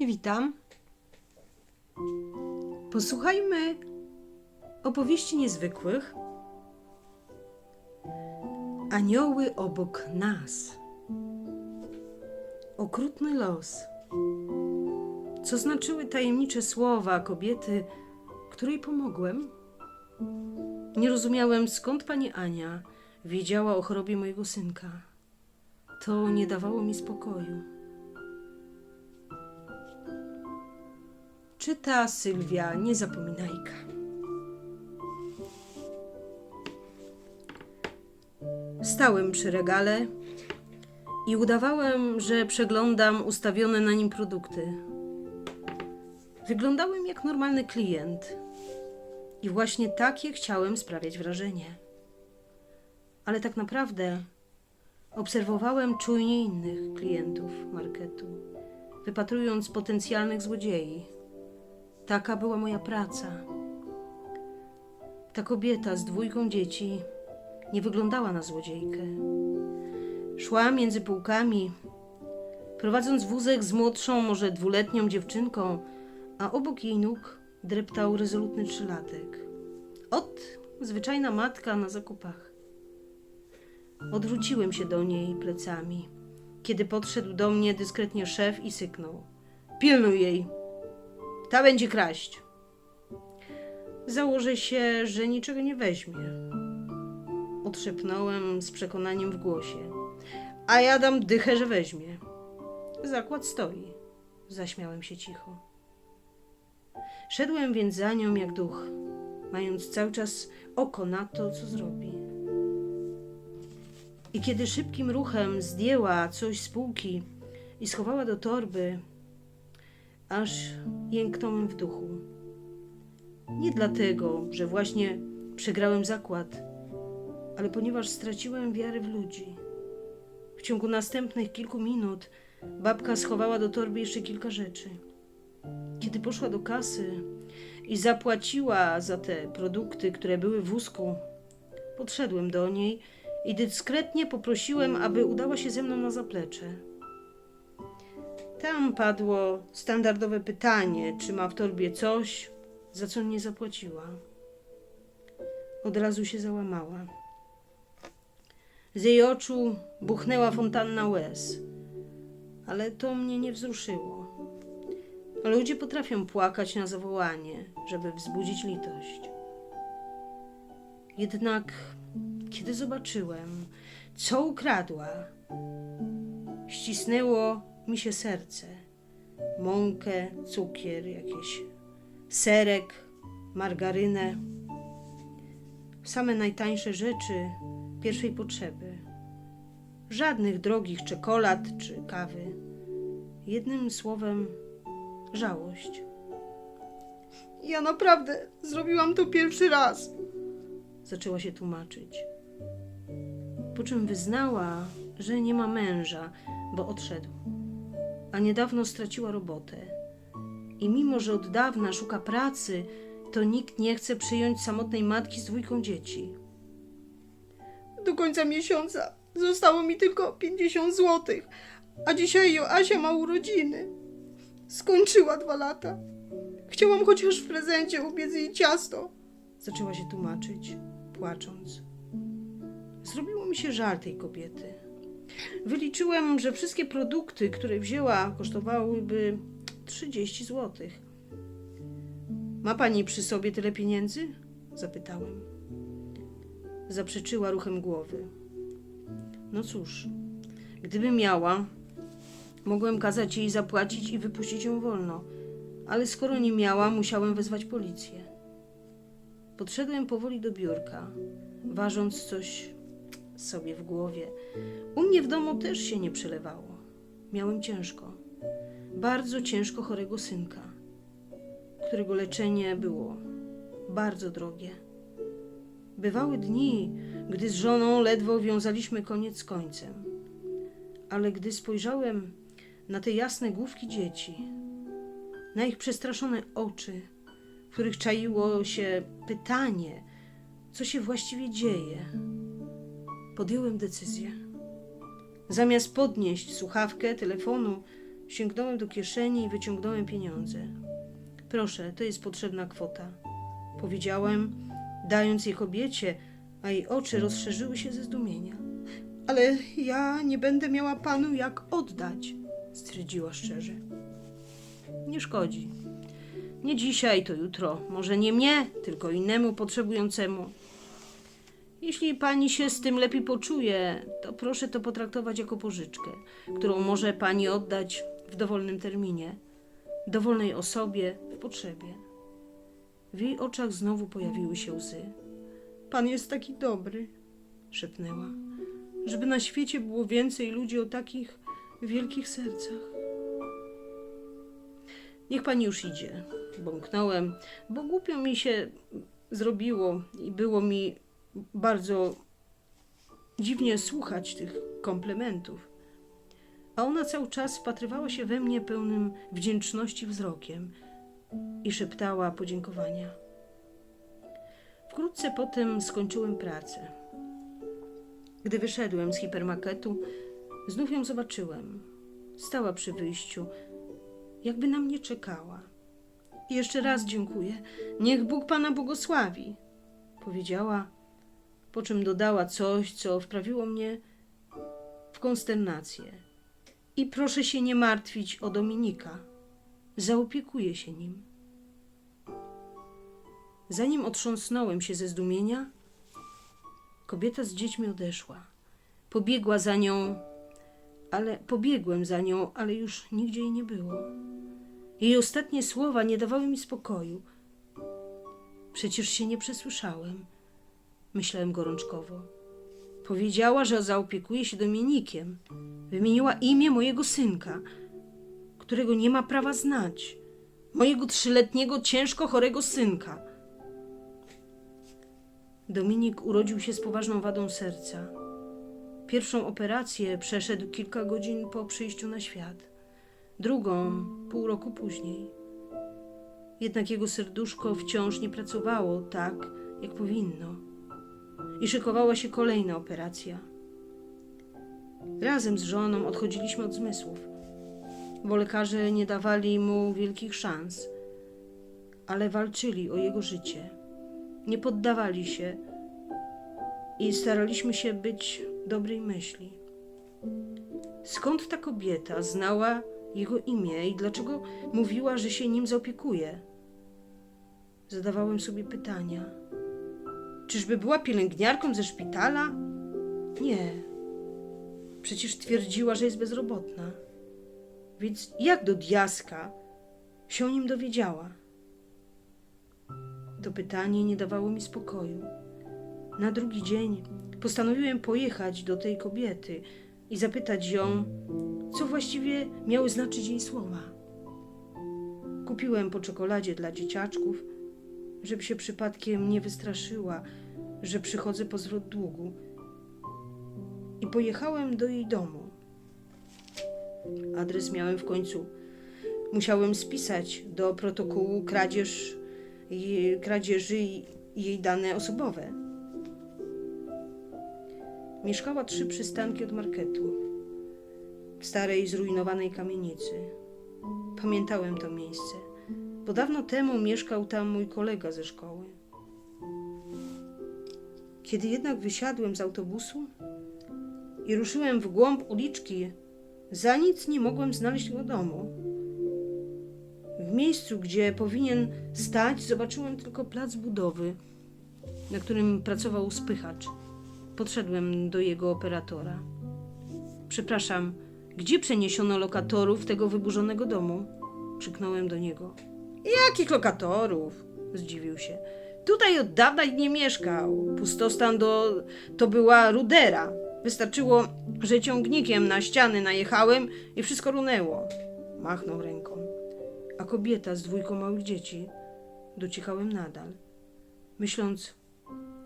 Witam. Posłuchajmy opowieści niezwykłych. Anioły obok nas. Okrutny los. Co znaczyły tajemnicze słowa kobiety, której pomogłem? Nie rozumiałem, skąd pani Ania wiedziała o chorobie mojego synka. To nie dawało mi spokoju. Czyta Sylwia Niezapominajka. Stałem przy regale i udawałem, że przeglądam ustawione na nim produkty. Wyglądałem jak normalny klient i właśnie takie chciałem sprawiać wrażenie. Ale tak naprawdę obserwowałem czujnie innych klientów marketu, wypatrując potencjalnych złodziei. Taka była moja praca. Ta kobieta z dwójką dzieci nie wyglądała na złodziejkę. Szła między półkami, prowadząc wózek z młodszą, może dwuletnią dziewczynką, a obok jej nóg dreptał rezolutny trzylatek. Ot, zwyczajna matka na zakupach. Odwróciłem się do niej plecami, kiedy podszedł do mnie dyskretnie szef i syknął. Pilnuj jej, ta będzie kraść. Założę się, że niczego nie weźmie. Odszepnąłem z przekonaniem w głosie. A ja dam dychę, że weźmie. Zakład stoi. Zaśmiałem się cicho. Szedłem więc za nią jak duch, mając cały czas oko na to, co zrobi. I kiedy szybkim ruchem zdjęła coś z półki i schowała do torby, aż jęknąłem w duchu. Nie dlatego, że właśnie przegrałem zakład, ale ponieważ straciłem wiarę w ludzi. W ciągu następnych kilku minut babka schowała do torby jeszcze kilka rzeczy. Kiedy poszła do kasy i zapłaciła za te produkty, które były w wózku, podszedłem do niej i dyskretnie poprosiłem, aby udała się ze mną na zaplecze. Tam padło standardowe pytanie, czy ma w torbie coś, za co nie zapłaciła. Od razu się załamała. Z jej oczu buchnęła fontanna łez, ale to mnie nie wzruszyło. Ludzie potrafią płakać na zawołanie, żeby wzbudzić litość. Jednak, kiedy zobaczyłem, co ukradła, ścisnęło mi się serce. Mąkę, cukier, jakieś serek, margarynę. Same najtańsze rzeczy pierwszej potrzeby. Żadnych drogich czekolad czy kawy. Jednym słowem, żałość. Ja naprawdę zrobiłam to pierwszy raz. Zaczęła się tłumaczyć. Po czym wyznała, że nie ma męża, bo odszedł a niedawno straciła robotę. I mimo, że od dawna szuka pracy, to nikt nie chce przyjąć samotnej matki z dwójką dzieci. Do końca miesiąca zostało mi tylko 50 zł, a dzisiaj Joasia ma urodziny. Skończyła dwa lata. Chciałam chociaż w prezencie ubiec jej ciasto. Zaczęła się tłumaczyć, płacząc. Zrobiło mi się żal tej kobiety. Wyliczyłem, że wszystkie produkty, które wzięła, kosztowałyby 30 zł. Ma pani przy sobie tyle pieniędzy? Zapytałem. Zaprzeczyła ruchem głowy. No cóż, gdyby miała, mogłem kazać jej zapłacić i wypuścić ją wolno, ale skoro nie miała, musiałem wezwać policję. Podszedłem powoli do biurka, ważąc coś sobie w głowie. U mnie w domu też się nie przelewało. Miałem ciężko, bardzo ciężko chorego synka, którego leczenie było bardzo drogie. Bywały dni, gdy z żoną ledwo wiązaliśmy koniec z końcem, ale gdy spojrzałem na te jasne główki dzieci, na ich przestraszone oczy, w których czaiło się pytanie, co się właściwie dzieje, podjąłem decyzję. Zamiast podnieść słuchawkę telefonu, Sięgnąłem do kieszeni i wyciągnąłem pieniądze. Proszę, to jest potrzebna kwota. Powiedziałem, dając je kobiecie, a jej oczy rozszerzyły się ze zdumienia. Ale ja nie będę miała panu jak oddać. Stwierdziła szczerze. Nie szkodzi. Nie dzisiaj, to jutro. Może nie mnie, tylko innemu potrzebującemu. Jeśli pani się z tym lepiej poczuje, to proszę to potraktować jako pożyczkę, którą może pani oddać w dowolnym terminie, dowolnej osobie w potrzebie. W jej oczach znowu pojawiły się łzy. Pan jest taki dobry. Szepnęła. Żeby na świecie było więcej ludzi o takich wielkich sercach. Niech pani już idzie. Bąknąłem, bo głupio mi się zrobiło i było mi bardzo dziwnie słuchać tych komplementów. A ona cały czas wpatrywała się we mnie pełnym wdzięczności wzrokiem i szeptała podziękowania. Wkrótce potem skończyłem pracę. Gdy wyszedłem z hipermarketu, znów ją zobaczyłem. Stała przy wyjściu, jakby na mnie czekała. Jeszcze raz dziękuję. Niech Bóg Pana błogosławi, powiedziała, po czym dodała coś, co wprawiło mnie w konsternację. I proszę się nie martwić o Dominika. Zaopiekuję się nim. Zanim otrząsnąłem się ze zdumienia, kobieta z dziećmi odeszła. Pobiegła za nią, ale pobiegłem za nią, ale już nigdzie jej nie było. Jej ostatnie słowa nie dawały mi spokoju. Przecież się nie przesłyszałem, myślałem gorączkowo. Powiedziała, że zaopiekuje się Dominikiem. Wymieniła imię mojego synka, którego nie ma prawa znać. Mojego trzyletniego, ciężko chorego synka. Dominik urodził się z poważną wadą serca. Pierwszą operację przeszedł kilka godzin po przyjściu na świat, drugą pół roku później. Jednak jego serduszko wciąż nie pracowało tak, jak powinno, i szykowała się kolejna operacja. Razem z żoną odchodziliśmy od zmysłów, bo lekarze nie dawali mu wielkich szans, ale walczyli o jego życie. Nie poddawali się i staraliśmy się być dobrej myśli. Skąd ta kobieta znała jego imię i dlaczego mówiła, że się nim zaopiekuje? Zadawałem sobie pytania. Czyżby była pielęgniarką ze szpitala? Nie. Przecież twierdziła, że jest bezrobotna. Więc jak do diaska się o nim dowiedziała? To pytanie nie dawało mi spokoju. Na drugi dzień postanowiłem pojechać do tej kobiety i zapytać ją, co właściwie miały znaczyć jej słowa. Kupiłem po czekoladzie dla dzieciaczków, żeby się przypadkiem nie wystraszyła, że przychodzę po zwrot długu. I pojechałem do jej domu. Adres miałem w końcu. Musiałem spisać do protokołu kradzież, kradzieży jej dane osobowe. Mieszkała trzy przystanki od marketu, w starej, zrujnowanej kamienicy. Pamiętałem to miejsce, bo dawno temu mieszkał tam mój kolega ze szkoły. Kiedy jednak wysiadłem z autobusu i ruszyłem w głąb uliczki, za nic nie mogłem znaleźć tego domu. W miejscu, gdzie powinien stać, zobaczyłem tylko plac budowy, na którym pracował spychacz. Podszedłem do jego operatora. Przepraszam, gdzie przeniesiono lokatorów tego wyburzonego domu? Krzyknąłem do niego. Jakich lokatorów? Zdziwił się. Tutaj od dawna nie mieszkał. Pustostan do... to była rudera. Wystarczyło, że ciągnikiem na ściany najechałem i wszystko runęło. Machnął ręką. A kobieta z dwójką małych dzieci. Dociekałem nadal. Myśląc,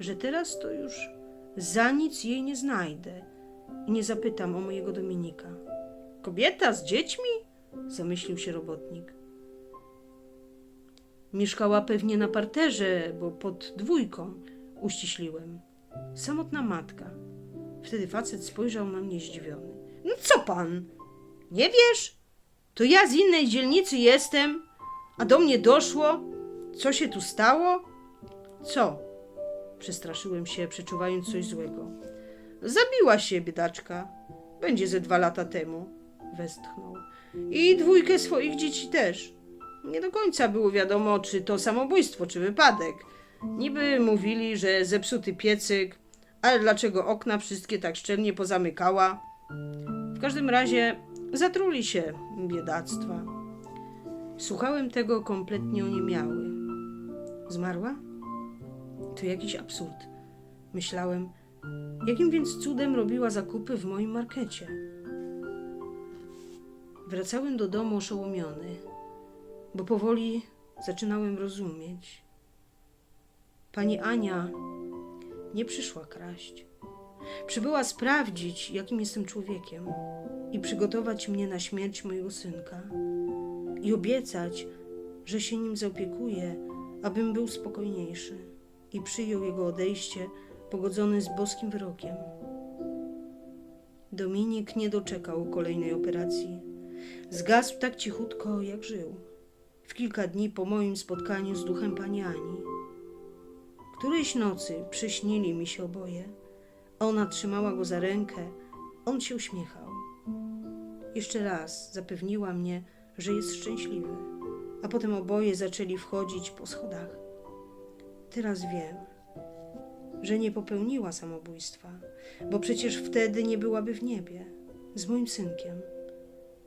że teraz to już za nic jej nie znajdę i nie zapytam o mojego Dominika. Kobieta z dziećmi? Zamyślił się robotnik. Mieszkała pewnie na parterze, bo pod dwójką, uściśliłem. Samotna matka. Wtedy facet spojrzał na mnie zdziwiony. No co pan? Nie wiesz? To ja z innej dzielnicy jestem, a do mnie doszło. Co się tu stało? Co? Przestraszyłem się, przeczuwając coś złego. Zabiła się biedaczka. Będzie ze dwa lata temu. Westchnął. I dwójkę swoich dzieci też. Nie do końca było wiadomo, czy to samobójstwo, czy wypadek. Niby mówili, że zepsuty piecyk, ale dlaczego okna wszystkie tak szczelnie pozamykała? W każdym razie zatruli się biedactwa. Słuchałem tego kompletnie oniemiały. Zmarła? To jakiś absurd. Myślałem, jakim więc cudem robiła zakupy w moim markecie. Wracałem do domu oszołomiony, bo powoli zaczynałem rozumieć. Pani Ania nie przyszła kraść. Przybyła sprawdzić, jakim jestem człowiekiem i przygotować mnie na śmierć mojego synka i obiecać, że się nim zaopiekuje, abym był spokojniejszy i przyjął jego odejście pogodzony z boskim wyrokiem. Dominik nie doczekał kolejnej operacji. Zgasł tak cichutko, jak żył. W kilka dni po moim spotkaniu z duchem pani Ani. Którejś nocy przyśnili mi się oboje. Ona trzymała go za rękę, on się uśmiechał. Jeszcze raz zapewniła mnie, że jest szczęśliwy, a potem oboje zaczęli wchodzić po schodach. Teraz wiem, że nie popełniła samobójstwa, bo przecież wtedy nie byłaby w niebie z moim synkiem.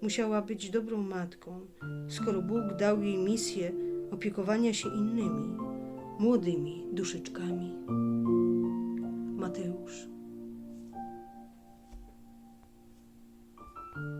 Musiała być dobrą matką, skoro Bóg dał jej misję opiekowania się innymi, młodymi duszyczkami. Mateusz.